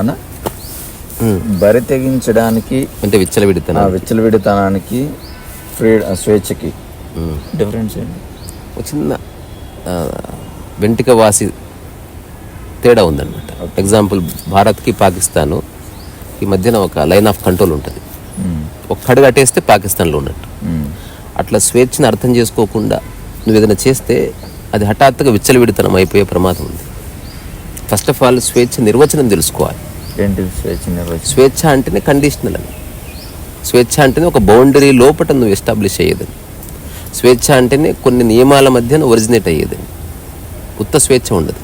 అన్న. బరి తెగించడానికి అంటే విచ్చలవిడితనం. ఆ విచ్చలవిడితనానికి ఫ్రీ స్వేచ్ఛకి డిఫరెన్స్ ఏంటి? ఒక చిన్న వెంటిక వాసి తేడా ఉందన్నమాట. ఎగ్జాంపుల్ భారత్కి పాకిస్తాను ఈ మధ్యన ఒక లైన్ ఆఫ్ కంట్రోల్ ఉంటుంది. ఒక్క అడుగు అటేస్తే పాకిస్తాన్లో ఉన్నట్టు. అట్లా స్వేచ్ఛను అర్థం చేసుకోకుండా నువ్వు ఏదైనా చేస్తే అది హఠాత్తుగా విచ్చలవిడితనం అయిపోయే ప్రమాదం ఉంది. ఫస్ట్ ఆఫ్ ఆల్ స్వేచ్ఛ నిర్వచనం తెలుసుకోవాలి. ఏంటి స్వేచ్ఛ నిర్వచనం? స్వేచ్ఛ అంటేనే కండిషనల్ అని. స్వేచ్ఛ అంటేనే ఒక బౌండరీ లోపల నువ్వు ఎస్టాబ్లిష్ అయ్యేదని స్వేచ్ఛ అంటేనే కొన్ని నియమాల మధ్యన ఒరిజినేట్ అయ్యేదని ఉత్త స్వేచ్ఛ ఉండదు.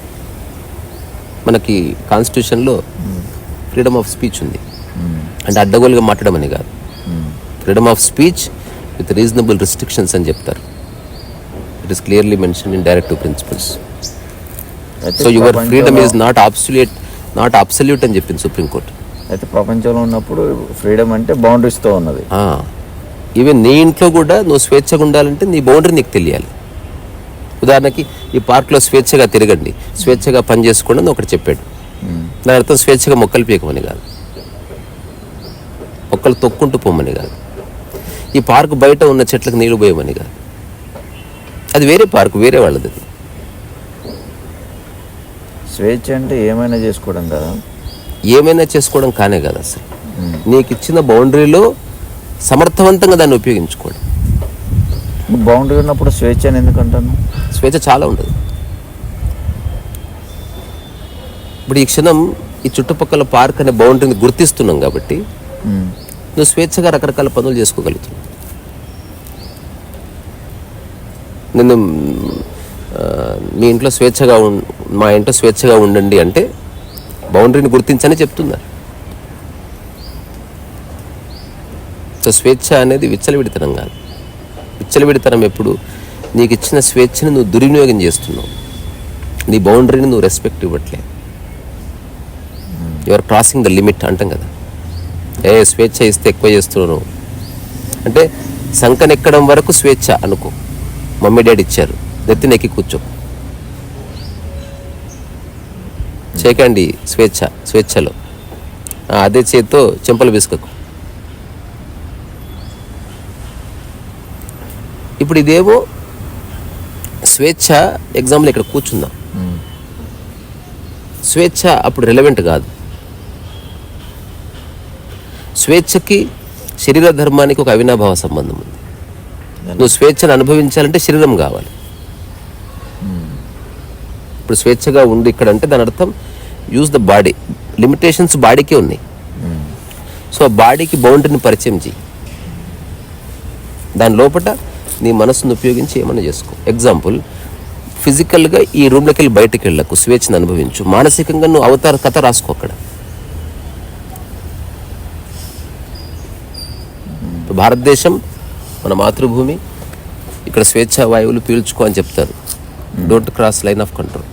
మనకి కాన్స్టిట్యూషన్లో ఫ్రీడమ్ ఆఫ్ స్పీచ్ ఉంది. అంటే అడ్డగోలుగా మాట్లాడడం అని కాదు. Freedom of speech with reasonable restrictions అని చెప్తారు. It is clearly mention in directive principles so your freedom is not absolute not absolute అని చెప్పింది సుప్రీంకోర్టు అయితే ప్రపంచంలో ఉన్నప్పుడు ఫ్రీడమ్ అంటే బౌండరీస్తో ఉన్నది. ఈవెన్ నీ ఇంట్లో కూడా నువ్వు స్వేచ్ఛగా ఉండాలంటే నీ బౌండరీ నీకు తెలియాలి. ఉదాహరణకి ఈ పార్క్లో స్వేచ్ఛగా తిరగండి. స్వేచ్ఛగా పని చేసుకోండి అని ఒకటి చెప్పాడు. దాని అర్థం స్వేచ్ఛగా మొక్కలు పీకమని కాదు. మొక్కలు తొక్కుంటూ పోమని కాదు. ఈ పార్క్ బయట ఉన్న చెట్లకు నీళ్ళు పోయమని కాదు. అది వేరే పార్క్ వేరే వాళ్ళది. స్వేచ్ఛ అంటే ఏమైనా చేసుకోవడం కదా. ఏమైనా చేసుకోవడం కానే కాదు అసలు. నీకు ఇచ్చిన బౌండరీలో సమర్థవంతంగా దాన్ని ఉపయోగించుకోవడం. బౌండరీ ఉన్నప్పుడు స్వేచ్ఛ అని ఎందుకు అంటాను? స్వేచ్ఛ చాలా ఉండదు. ఇప్పుడు ఈ క్షణం ఈ చుట్టుపక్కల పార్క్ అనే బౌండరీని గుర్తిస్తున్నాం కాబట్టి. నువ్వు స్వేచ్ఛగా రకరకాల పనులు చేసుకోగలుగుతున్నావు. నేను మీ ఇంట్లో స్వేచ్ఛగా మా ఇంట్లో స్వేచ్ఛగా ఉండండి అంటే బౌండరీని గుర్తించని చెప్తున్నారు. సో స్వేచ్ఛ అనేది విచ్చలవిడితనం కాదు. విచ్చలవిడితనం ఎప్పుడు? నీకు ఇచ్చిన స్వేచ్ఛని నువ్వు దుర్వినియోగం చేస్తున్నావు. నీ బౌండరీని నువ్వు రెస్పెక్ట్ ఇవ్వట్లే యువర్ క్రాసింగ్ ద లిమిట్ అంటాం కదా. ఏ స్వేచ్ఛ ఇస్తే ఎక్కువ చేస్తున్నావు అంటే సంకనెక్కడం వరకు స్వేచ్ఛ అనుకో. మమ్మీ డాడీ ఇచ్చారు. నెత్తిన ఎక్కి కూర్చో. చేయకండి స్వేచ్ఛ స్వేచ్ఛలో. అదే చేత్తో చెంపలు విసుకకు ఇప్పుడు ఇదేమో స్వేచ్ఛ ఎగ్జాంపుల్ ఇక్కడ కూర్చుందాం. స్వేచ్ఛ అప్పుడు రిలవెంట్ కాదు. స్వేచ్ఛకి శరీర ధర్మానికి ఒక అవినాభావ సంబంధం ఉంది. నువ్వు స్వేచ్ఛను అనుభవించాలంటే శరీరం కావాలి. ఇప్పుడు స్వేచ్ఛగా ఉంది ఇక్కడ అంటే దాని అర్థం యూజ్ ద బాడీ లిమిటేషన్స్ బాడీకే ఉన్నాయి. సో బాడీకి బౌండరీని పరిచయం చేయి దాని లోపల నీ మనసును ఉపయోగించి ఏమైనా చేసుకో. ఎగ్జాంపుల్ ఫిజికల్గా ఈ రూమ్లోకి వెళ్ళి బయటకు వెళ్ళకు స్వేచ్ఛను అనుభవించు. మానసికంగా నువ్వు అవతార కథ రాసుకో అక్కడ. భారతదేశం మన మాతృభూమి. ఇక్కడ స్వేచ్ఛ వాయువులు పీల్చుకో అని చెప్తారు. Don't cross line of control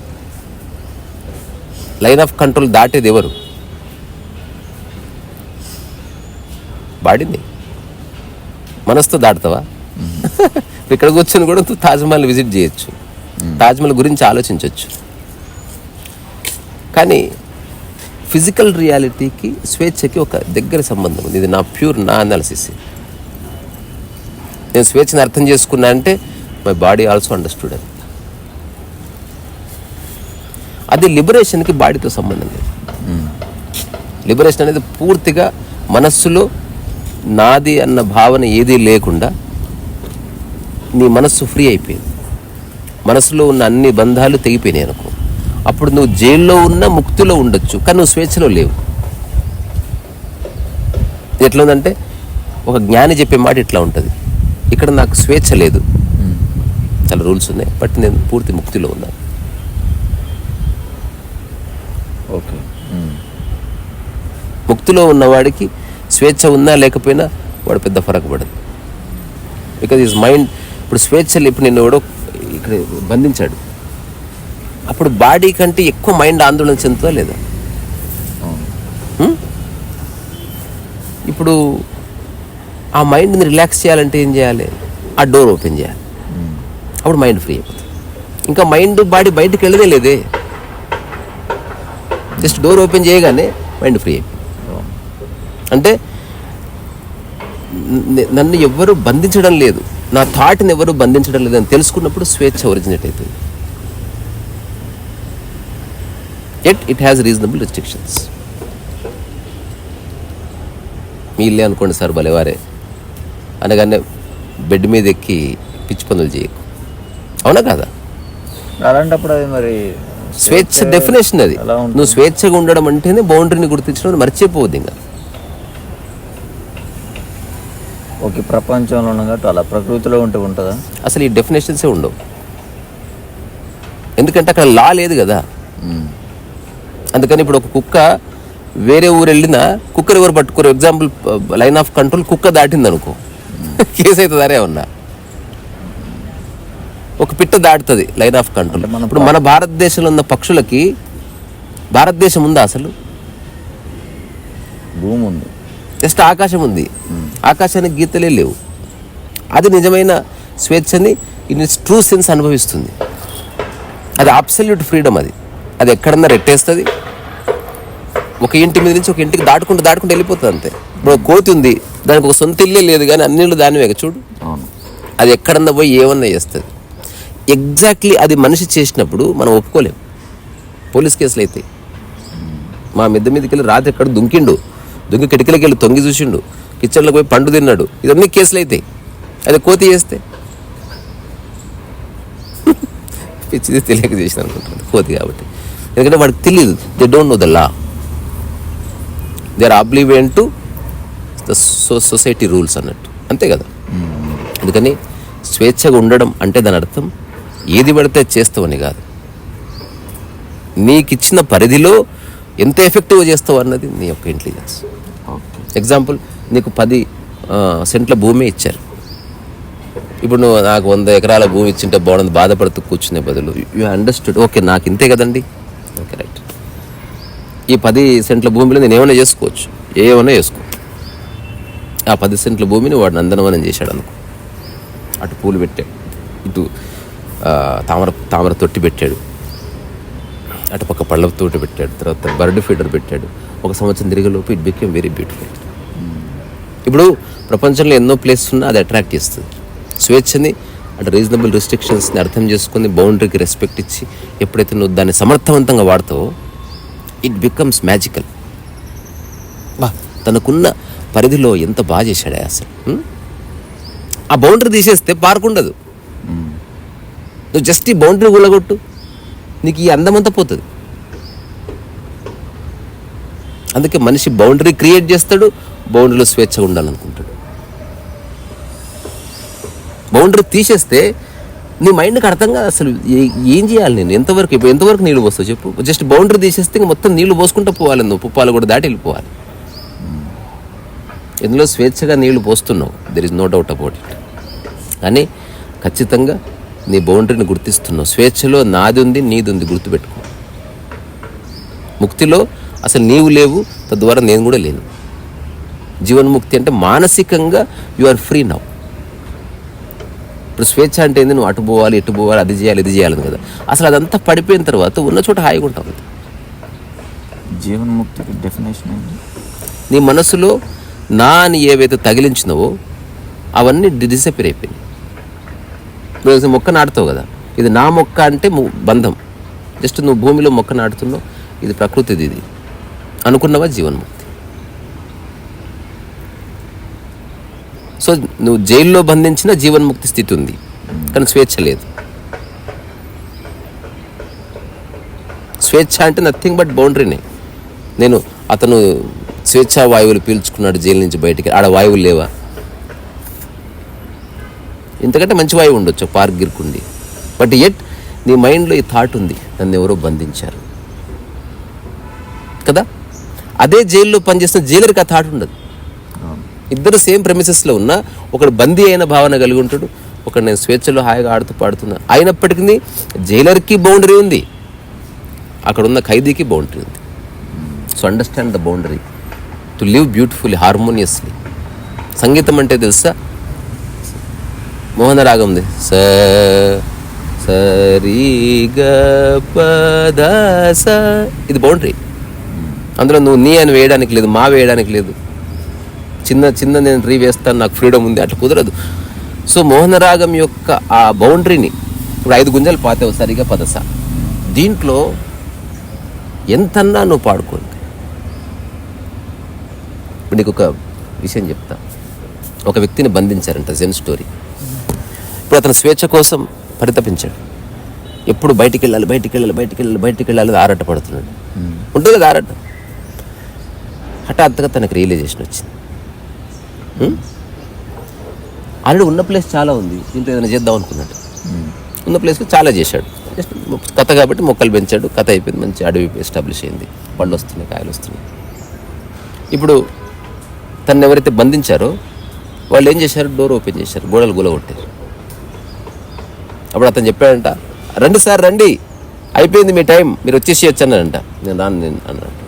line of control దాటేది ఎవరు? బాడీని మనసుతో దాటుతావా? ఇక్కడ కూర్చొని కూడా తాజ్మహల్ విజిట్ చేయొచ్చు. తాజ్మహల్ గురించి ఆలోచించవచ్చు కానీ ఫిజికల్ రియాలిటీకి స్వేచ్ఛకి ఒక దగ్గర సంబంధం ఉంది. ఇది నా ప్యూర్ నా అనాలిసిస్ నేను స్వేచ్ఛను అర్థం చేసుకున్నా అంటే మై బాడీ ఆల్సో అండర్స్టూడ్ అది అది లిబరేషన్కి బాడీతో సంబంధం లేదు. లిబరేషన్ అనేది పూర్తిగా మనస్సులో నాది అన్న భావన ఏదీ లేకుండా నీ మనస్సు ఫ్రీ అయిపోయింది. మనసులో ఉన్న అన్ని బంధాలు తెగిపోయినాయి అనుకో. అప్పుడు నువ్వు జైల్లో ఉన్న ముక్తిలో ఉండొచ్చు కానీ నువ్వు స్వేచ్ఛలో లేవు. ఎట్లా ఉందంటే ఒక జ్ఞాని చెప్పే మాట ఇట్లా ఉంటుంది. ఇక్కడ నాకు స్వేచ్ఛ లేదు. చాలా రూల్స్ ఉన్నాయి బట్ నేను పూర్తి ముక్తిలో ఉన్నాను ఓకే మ్మ్. ముక్తిలో ఉన్నవాడికి స్వేచ్ఛ ఉన్నా లేకపోయినా వాడు పెద్ద ఫరక్ పడదు బికాజ్ ఈజ్ మైండ్ ఇప్పుడు స్వేచ్ఛలు ఇప్పుడు నిన్ను ఎవడో ఇక్కడ బంధించాడు. అప్పుడు బాడీ కంటే ఎక్కువ మైండ్ ఆందోళన చెందుతుందా లేదా? ఇప్పుడు ఆ మైండ్ని రిలాక్స్ చేయాలంటే ఏం చేయాలి? ఆ డోర్ ఓపెన్ చేయాలి. మ్మ్. అప్పుడు మైండ్ ఫ్రీ అయిపోతుంది. ఇంకా మైండ్ బాడీ బయటికి వెళ్ళదే లేదే జస్ట్ డోర్ ఓపెన్ చేయగానే మైండ్ ఫ్రీ అయిపోయింది అంటే నన్ను ఎవ్వరు బంధించడం లేదు. నా థాట్ని ఎవరు బంధించడం లేదు అని తెలుసుకున్నప్పుడు స్వేచ్ఛ ఒరిజినేట్ అవుతుంది at it has reasonable restrictions మీ ఇల్లే అనుకోండి సార్ భలేవారే. అనగానే బెడ్ మీద ఎక్కి పిచ్చి పనులు చేయకు. అవునా కాదా? అలాంటప్పుడు అది మరి స్వేచ్ఛ డెఫినేషన్ అది? నువ్వు స్వేచ్ఛగా ఉండడం అంటేనే బౌండరీని గుర్తించడం మర్చిపోవద్దు ఇంకా. ఓకే ప్రపంచంలో ఉన్నట్టు అలా ప్రకృతిలో ఉంటే ఉంటుందా? అసలు ఈ డెఫినేషన్సే ఉండవు. ఎందుకంటే అక్కడ లా లేదు కదా. అందుకని ఇప్పుడు ఒక కుక్క వేరే ఊరు వెళ్ళినా కుక్కర్ ఎవరు పట్టుకోరు? ఎగ్జాంపుల్ లైన్ ఆఫ్ కంట్రోల్ కుక్క దాటింది అనుకో కేసు అవుతుంది అరే ఉన్నా ఒక పిట్ట దాటుతుంది లైన్ ఆఫ్ కంట్రోల్ ఇప్పుడు మన భారతదేశంలో ఉన్న పక్షులకి భారతదేశం ఉందా అసలు? భూమి ఉంది జస్ట్ ఆకాశం ఉంది. ఆకాశానికి గీతలే లేవు. అది నిజమైన స్వేచ్ఛని ఇన్ ఇట్స్ ట్రూ సెన్స్ అనుభవిస్తుంది. అది అబ్సల్యూట్ ఫ్రీడమ్ అది. అది ఎక్కడన్నా రెట్టేస్తుంది. ఒక ఇంటి మీద నుంచి ఒక ఇంటికి దాటుకుంటూ దాటుకుంటూ వెళ్ళిపోతుంది అంతే. ఇప్పుడు కోతి ఉంది దానికి ఒక సొంత ఇల్లే లేదు కానీ అన్నిళ్ళు దానివే కదా చూడు. అది ఎక్కడన్నా పోయి ఏమన్నా చేస్తుంది. ఎగ్జాక్ట్లీ అది మనిషి చేసినప్పుడు మనం ఒప్పుకోలేం. పోలీస్ కేసులు అయితే. మా మిద్ద మీదకి వెళ్ళి రాత్రి ఎక్కడ దుంకిండు దుంకి కిటికీలకి వెళ్ళి తొంగి చూసిండు కిచెన్లోకి పోయి పండు తిన్నాడు. ఇవన్నీ కేసులు అయితే. అది కోతి చేస్తే. పిచ్చిది తెలియక చేసిన అనుకుంటుంది కోతి కాబట్టి. ఎందుకంటే వాడికి తెలియదు they don't know the law they are oblivion to the society rules అన్నట్టు. అంతే కదా? అందుకని స్వేచ్ఛగా ఉండడం అంటే దాని అర్థం ఏది పడితే చేస్తావని కాదు. నీకు ఇచ్చిన పరిధిలో ఎంత ఎఫెక్టివ్గా చేస్తావు అన్నది నీ యొక్క ఇంటెలిజెన్స్ ఎగ్జాంపుల్ నీకు పది సెంట్ల భూమి ఇచ్చారు. ఇప్పుడు నువ్వు నాకు వంద ఎకరాల భూమి ఇచ్చింటే బాగుంది బాధపడుతూ కూర్చునే బదులు. యూ అండర్స్టూడ్ ఓకే నాకు ఇంతే కదండి. ఓకే రైట్ ఈ పది సెంట్ల భూమిలో నేను ఏమైనా చేసుకోవచ్చు? ఏమైనా చేసుకో. ఆ పది సెంట్ల భూమిని వాడు నందనవనం చేశాడు అనుకో. అటు పూలు పెట్టాడు ఇటు తామర తామర తొట్టి పెట్టాడు. అటు పక్క పళ్ళ తోటి పెట్టాడు తర్వాత బర్డ్ ఫీడర్ పెట్టాడు. ఒక సంవత్సరం తిరిగేలోపు ఇట్ బికేమ్ వెరీ బ్యూటిఫుల్ ఇప్పుడు ప్రపంచంలో ఎన్నో ప్లేసెస్ ఉన్నా అది అట్రాక్ట్ చేస్తుంది. స్వేచ్ఛని అంటే రీజనబుల్ రిస్ట్రిక్షన్స్ని అర్థం చేసుకొని బౌండరీకి రెస్పెక్ట్ ఇచ్చి ఎప్పుడైతే నువ్వు దాన్ని సమర్థవంతంగా వాడతావో ఇట్ బికమ్స్ మ్యాజికల్ బా. తనకున్న పరిధిలో ఎంత బాగా చేశాడే అసలు? ఆ బౌండరీ తీసేస్తే పార్క్ ఉండదు. నువ్వు జస్ట్ ఈ బౌండరీ గుల్లగొట్టు నీకు ఈ అందమంతా పోతుంది. అందుకే మనిషి బౌండరీ క్రియేట్ చేస్తాడు బౌండరీలో స్వేచ్ఛగా ఉండాలనుకుంటాడు. బౌండరీ తీసేస్తే నీ మైండ్కి అర్థం కాదు అసలు ఏం చేయాలి నేను? ఎంతవరకు ఇప్పుడు ఎంతవరకు నీళ్ళు పోస్తావు చెప్పు. జస్ట్ బౌండరీ తీసేస్తే ఇంక మొత్తం నీళ్ళు పోసుకుంటూ పోవాలి నువ్వు. పుప్పాలు కూడా దాటి వెళ్ళిపోవాలి. ఇందులో స్వేచ్ఛగా నీళ్ళు పోస్తున్నావు. There is no doubt about it కానీ ఖచ్చితంగా నీ బౌండరీని గుర్తిస్తున్నావు. స్వేచ్ఛలో నాది ఉంది నీది ఉంది గుర్తుపెట్టుకో. ముక్తిలో అసలు నీవు లేవు తద్వారా నేను కూడా లేను. జీవన్ముక్తి అంటే మానసికంగా యు ఆర్ ఫ్రీ నౌ ఇప్పుడు స్వేచ్ఛ అంటే ఏంది? నువ్వు అటు పోవాలి ఇటు పోవాలి అది చేయాలి ఇది చేయాలని కదా. అసలు అదంతా పడిపోయిన తర్వాత ఉన్న చోట హాయిగా ఉంటావు జీవన్ముక్తికి డెఫినేషన్ ఏంటి నీ మనసులో నా అని ఏవైతే తగిలించినవో అవన్నీ డిసపేర్ అయిపోయినాయి. మొక్క నాటుతావు కదా? ఇది నా మొక్క అంటే బంధం. జస్ట్ నువ్వు భూమిలో మొక్క నాటుతున్నావు ఇది ప్రకృతిది ఇది. అనుకున్నవా జీవన్ముక్తి? సో నువ్వు జైల్లో బంధించిన జీవన్ముక్తి స్థితి ఉంది. కానీ స్వేచ్ఛ లేదు. స్వేచ్ఛ అంటే నథింగ్ బట్ బౌండరీనే నేను అతను స్వేచ్ఛ వాయువులు పీల్చుకున్నాడు జైలు నుంచి బయటికి. ఆడ వాయువులు లేవా? ఇంతకంటే మంచి వాయువు ఉండొచ్చు పార్క్ గిరుకుండి. బట్ ఎట్ నీ మైండ్లో ఈ థాట్ ఉంది నన్ను ఎవరో బంధించారు. కదా? అదే జైల్లో పనిచేస్తున్న జైలర్కి ఆ థాట్ ఉండదు. ఇద్దరు సేమ్ ప్రెమిసెస్లో ఉన్న ఒకడు బందీ అయిన భావన కలిగి ఉంటాడు ఒకడు నేను స్వేచ్ఛలో హాయిగా ఆడుతూ పాడుతున్నా. అయినప్పటికీ జైలర్కి బౌండరీ ఉంది. అక్కడ ఉన్న ఖైదీకి బౌండరీ ఉంది. So understand the boundary to live beautifully harmoniously సంగీతం అంటే తెలుసా? మోహన రాగం ఉంది. స సరి గ ప స. ఇది బౌండరీ అందులో నువ్వు నీ అని వేయడానికి లేదు మా వేయడానికి లేదు. చిన్న చిన్న నేను రీ వేస్తాను నాకు ఫ్రీడమ్ ఉంది అట్లా కుదరదు. సో మోహనరాగం యొక్క ఆ బౌండరీని ఇప్పుడు ఐదు గుంజలు పాతావు సరిగా పదస. దీంట్లో ఎంతన్నా నువ్వు పాడుకో ఇప్పుడు నీకు ఒక విషయం చెప్తా. ఒక వ్యక్తిని బంధించారంట జెన్ స్టోరీ. ఇప్పుడు అతను స్వేచ్ఛ కోసం పరితపించాడు. ఎప్పుడు బయటికి వెళ్ళాలి బయటికి వెళ్ళాలి బయటికి వెళ్ళాలి బయటికి వెళ్ళాలి ఆరాట పడుతున్నాడు ఉంటుంది కదా ఆరాట. హఠాత్తుగా తనకు రియలైజేషన్ వచ్చింది. ఆల్రెడీ ఉన్న ప్లేస్ చాలా ఉంది. దీంట్లో ఏదైనా చేద్దాం అనుకున్నాడు ఉన్న ప్లేస్కి చాలా చేశాడు. జస్ట్ కథ కాబట్టి మొక్కలు పెంచాడు. కథ అయిపోయింది. మంచి అడవి ఎస్టాబ్లిష్ అయింది. పళ్ళు వస్తున్నాయి కాయలు వస్తున్నాయి. ఇప్పుడు తను ఎవరైతే బంధించారో వాళ్ళు ఏం చేశారు? డోర్ ఓపెన్ చేశారు. గోడలు గులగొట్టారు. అప్పుడు అతను చెప్పాడంట రండి సార్ రండి. అయిపోయింది మీ టైం. మీరు వచ్చేసి వచ్చానంట నేను రాను నేను అన్నాడు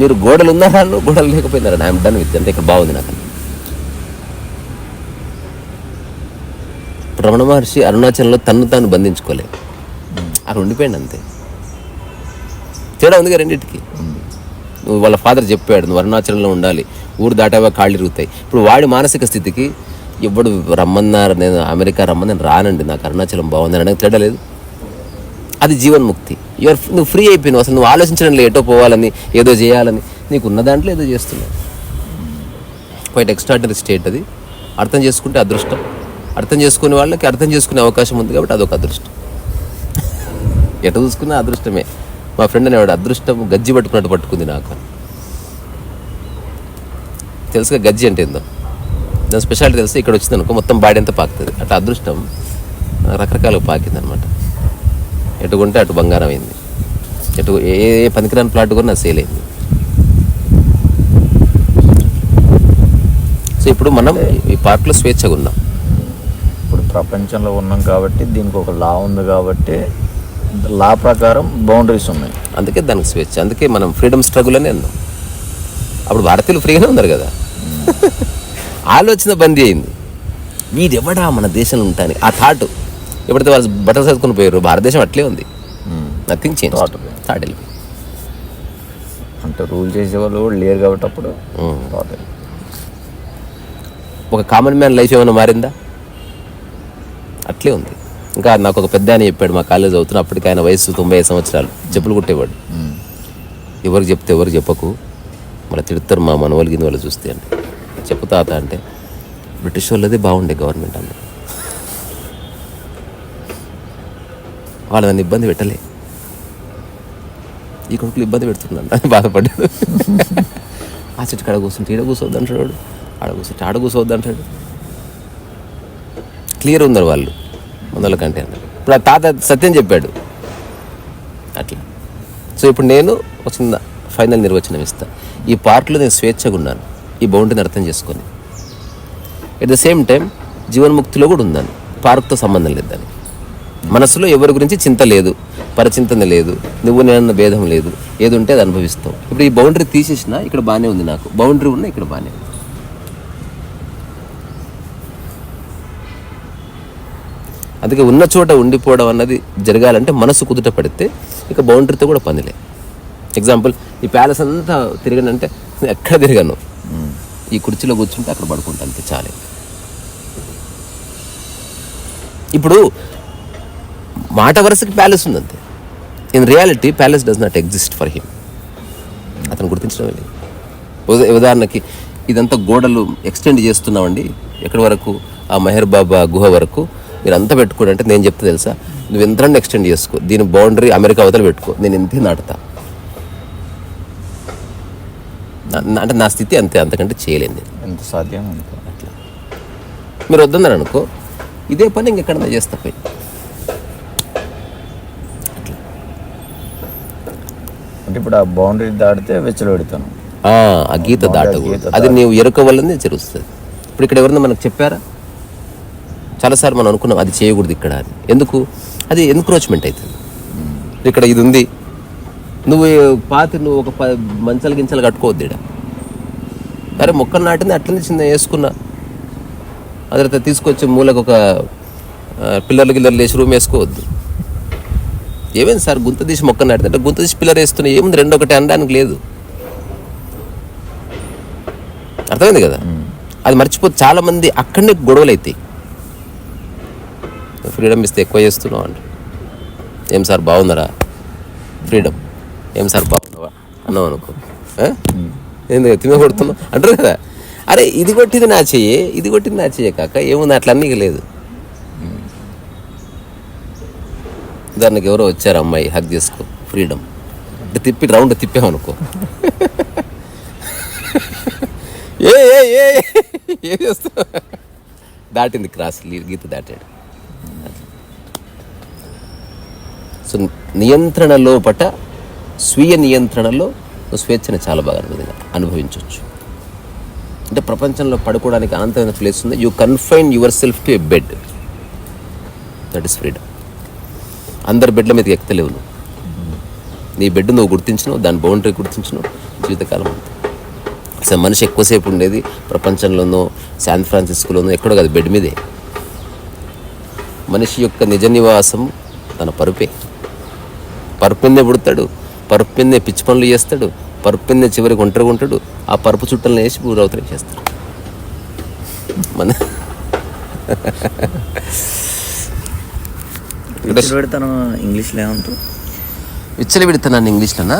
మీరు గోడలు ఉన్నారు అన్ను? గోడలు లేకపోయినారా ఐఎమ్ డన్ విత్ అంటే ఇక్కడ బాగుంది నాకు. రమణ మహర్షి అరుణాచలంలో తన్ను తాను బంధించుకోలేదు. అక్కడ ఉండిపోయాడు అంతే. తేడా ఉంది రెండింటికి. నువ్వు వాళ్ళ ఫాదర్ చెప్పాడు నువ్వు అరుణాచలంలో ఉండాలి ఊరు దాటావా కాళ్ళు ఇరుగుతాయి. ఇప్పుడు వాడి మానసిక స్థితికి ఎప్పుడు రమ్మన్నారు నేను అమెరికా రమ్మని నేను రానండి నాకు అరుణాచలం బాగుంది అనడానికి తేడా లేదు. అది జీవన్ముక్తి. యువర్ నువ్వు ఫ్రీ అయిపోయినావు. అసలు నువ్వు ఆలోచించడం లేదు. ఎటో పోవాలని ఏదో చేయాలని. నీకు ఉన్న దాంట్లో ఏదో చేస్తున్నావు. క్వైట్ ఎక్స్ట్రాడినరీ స్టేట్ అది. అర్థం చేసుకుంటే అదృష్టం. అర్థం చేసుకునే వాళ్ళకి అర్థం చేసుకునే అవకాశం ఉంది కాబట్టి అదొక అదృష్టం. ఎట చూసుకున్నా అదృష్టమే. మా ఫ్రెండ్ అనేవాడు అదృష్టం గజ్జి పట్టుకున్నట్టు పట్టుకుంది నాకు తెలుసుగా గజ్జి అంటే ఏందో? దాని స్పెషాలిటీ తెలిసి ఇక్కడ వచ్చింది అనుకో మొత్తం బాడీ అంతా పాకుతుంది. అట్లా అదృష్టం రకరకాలుగా పాకింది అనమాట ఎటు కొంటే అటు బంగారం అయింది ఎటు ఏ ఏ పనికిరాని ప్లాట్ కూడా నా సేల్ అయింది. సో ఇప్పుడు మనం ఈ పార్క్లో స్వేచ్ఛగా ఉన్నాం. ఇప్పుడు ప్రపంచంలో ఉన్నాం కాబట్టి దీనికి ఒక లా ఉంది కాబట్టి లా ప్రకారం బౌండరీస్ ఉన్నాయి. అందుకే దానికి స్వేచ్ఛ. అందుకే మనం ఫ్రీడమ్ స్ట్రగుల్ అని అన్నాం. అప్పుడు భారతీయులు ఫ్రీగానే ఉన్నారు కదా. ఆలోచన బందీ అయింది. వీడెవడా మన దేశంలో ఉంటాని ఆ థాట్ ఎప్పుడైతే వాళ్ళు బట్టలు చదువుకుని పోయారు భారతదేశం అట్లే ఉంది. Nothing change. థాట్ వెళ్ళిపోయి అంటే రూల్ చేసే వాళ్ళు కూడా లేరు కాబట్టి అప్పుడు Mm. thought. ఒక కామన్ మ్యాన్ లైఫ్ ఏమైనా మారిందా? అట్లే ఉంది. ఇంకా నాకు ఒక పెద్ద ఆయన చెప్పాడు మా కాలేజ్ అవుతున్న అప్పటికి ఆయన వయసు తొంభై ఐదు సంవత్సరాలు చెప్పులు కుట్టేవాడు. Mm. ఎవరికి చెప్తే ఎవరికి చెప్పకు మళ్ళీ తిడతారు మా మనవాళ్ళు కింద వాళ్ళు చూస్తే అంటే. చెప్పు తాత అంటే బ్రిటిష్ వాళ్ళదే బాగుండే గవర్నమెంట్ అన్న వాళ్ళు నన్ను ఇబ్బంది పెట్టలే. ఈ కొడుకులు ఇబ్బంది పెడుతున్నాను అని బాధపడ్డాడు. ఆ చెట్టు కాడ కూర్చుంటే ఈడ కూర్చోవద్దు అంటాడు ఆడ కూర్చుంటే ఆడ కూర్చోవద్దు అంటాడు. క్లియర్ ఉన్నారు వాళ్ళు. మొదల కంటే అన్నారు ఇప్పుడు ఆ తాత సత్యం చెప్పాడు. అట్లా. సో ఇప్పుడు నేను ఒక చిన్న ఫైనల్ నిర్వచనం ఇస్తా. ఈ పార్క్లో నేను స్వేచ్ఛగా ఉన్నాను. ఈ బౌండరీని అర్థం చేసుకొని. ఎట్ ద సేమ్ టైం జీవన్ముక్తిలో కూడా ఉన్నాను. పార్క్తో సంబంధం లేదు దానికి మనసులో ఎవరి గురించి చింత లేదు పరచింతన లేదు నువ్వు నేను భేదం లేదు ఏది ఉంటే అది అనుభవిస్తావు. ఇప్పుడు ఈ బౌండరీ తీసేసిన ఇక్కడ బాగానే ఉంది నాకు. బౌండరీ ఉన్నా ఇక్కడ బాగానే ఉంది. అందుకే ఉన్న చోట ఉండిపోవడం అన్నది జరగాలంటే మనసు కుదుట పడితే ఇక బౌండరీతో కూడా పనిలే. ఎగ్జాంపుల్ ఈ ప్యాలెస్ అంతా తిరగనంటే ఎక్కడ తిరగను? ఈ కుర్చీలో కూర్చుంటే అక్కడ పడుకుంటా అంతే చాలే. ఇప్పుడు మాట వరుసకి ప్యాలెస్ ఉంది అంతే in reality palace does not exist for him అతను గుర్తించడమే లేదు. ఉదా- ఉదాహరణకి ఇదంతా గోడలు ఎక్స్టెండ్ చేస్తున్నామండి. ఎక్కడి వరకు? ఆ మెహర్ బాబా గుహ వరకు. మీరు అంతా పెట్టుకోండి అంటే నేను చెప్తే తెలుసా? నువ్వు ఎంతరండి ఎక్స్టెండ్ చేసుకో. దీని బౌండరీ అమెరికా అవతల పెట్టుకో. నేను ఇంతే నాటుతా. అంటే నా స్థితి అంతే. అంతకంటే చేయలేను నేను. ఎంత సాధ్యం అట్లా. మీరు వద్దన్నారు అనుకో ఇదే పని ఇంకెక్కడన్నా చేస్తా పోయి. అంటే ఇప్పుడు ఆ బౌండరీ దాటితే వెచ్చలబెడతాను ఆ, ఆ గీత దాటకూడదు. అది నీవు ఎరుక వల్లనే జరుగుతుంది. ఇప్పుడు ఇక్కడ ఎవరన్నా మనకు చెప్పారా? చాలాసార్లు మనం అనుకున్నాం అది చేయకూడదు ఇక్కడ అని. ఎందుకు? అది ఎన్క్రోచ్మెంట్ అవుతుంది. ఇక్కడ ఇది ఉంది. నువ్వు పాతి నువ్వు ఒక ప- మంచాలు గించాలు కట్టుకోవద్దు ఇక్కడ అరే మొక్కలు నాటింది అట్లనే చిన్న వేసుకున్నా. అదే తీసుకొచ్చి మూలకు ఒక ఆ, పిల్లర్లు గిల్లర్లు వేసి రూమ్ వేసుకోవద్దు. ఏమైంది సార్? గుంత తీసి మొక్క నాటితే గుంత తీసి పిల్లర్ వేస్తున్నా ఏముంది? రెండు ఒకటి అనడానికి లేదు. అర్థమైంది కదా? అది మర్చిపోతే చాలా మంది అక్కడనే గొడవలు అవుతాయి ఫ్రీడమ్ ఇస్తే ఎక్కువ చేస్తున్నావు అంట. ఏం సార్ బాగున్నారా? ఫ్రీడమ్. ఏం సార్ బాగున్నావా? అన్నావు అనుకో? ఎందుకు తిన్న కొడుతున్నావు? అంటారు కదా? అరే ఇది కొట్టింది నా చెయ్యి ఇది కొట్టింది నా చెయ్యి కాక ఏముంది? అట్లా అన్నీ లేదు. దానికి ఎవరో వచ్చారు అమ్మాయి హక్ చేసుకో ఫ్రీడమ్ అంటే తిప్పి రౌండ్ తిప్పామనుకో ఏ ఏ ఏ ఏ దాటింది క్రాస్ గీత దాటాడు. సో నియంత్రణ లోపట స్వీయ నియంత్రణలో స్వేచ్ఛను చాలా బాగా అనుభవి అనుభవించవచ్చు అంటే ప్రపంచంలో పడుకోవడానికి అనంతమైన ప్లేస్ ఉంది. You confine yourself to a bed that is freedom అందరి బిడ్డల మీదకి ఎక్కలేవు నువ్వు. నీ బిడ్డ నువ్వు గుర్తించినావు దాని బౌండరీ గుర్తించినావు జీవితకాలం అంతా. అసలు మనిషి ఎక్కువసేపు ఉండేది ప్రపంచంలోనో శాన్ ఫ్రాన్సిస్కోలోనో ఎక్కడో కాదు బెడ్ మీదే. మనిషి యొక్క నిజ నివాసం తన పరుపే. పరుపు మీదే పుడతాడు పరుపు మీదే పిచ్చి పనులు చేస్తాడు పరుపు మీదే చివరికి ఒంటరిగా ఉంటాడు ఆ పరుపు చుట్టలను వేసి ఊరవతలకి చేస్తాడు. మన పెడతాను ఇంగ్లీష్లో ఏమంటారు? విచ్చలు పెడుతున్నాను ఇంగ్లీష్లోనా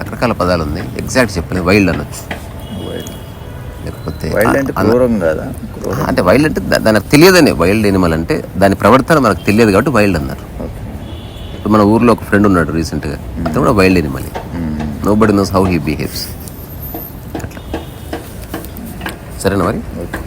రకరకాల పదాలు ఉన్నాయి ఎగ్జాక్ట్ చెప్పలేదు వైల్డ్ అనొచ్చు లేకపోతే వైల్డ్ అంటే వైల్డ్ అంటే దానికి తెలియదని. వైల్డ్ ఎనిమల్ అంటే దాని ప్రవర్తన మనకు తెలియదు కాబట్టి వైల్డ్ అన్నారు. ఇప్పుడు మన ఊర్లో ఒక ఫ్రెండ్ ఉన్నాడు రీసెంట్గా అతను కూడా wild animal nobody knows how he behaves అట్లా. సరేనా మరి? ఓకే.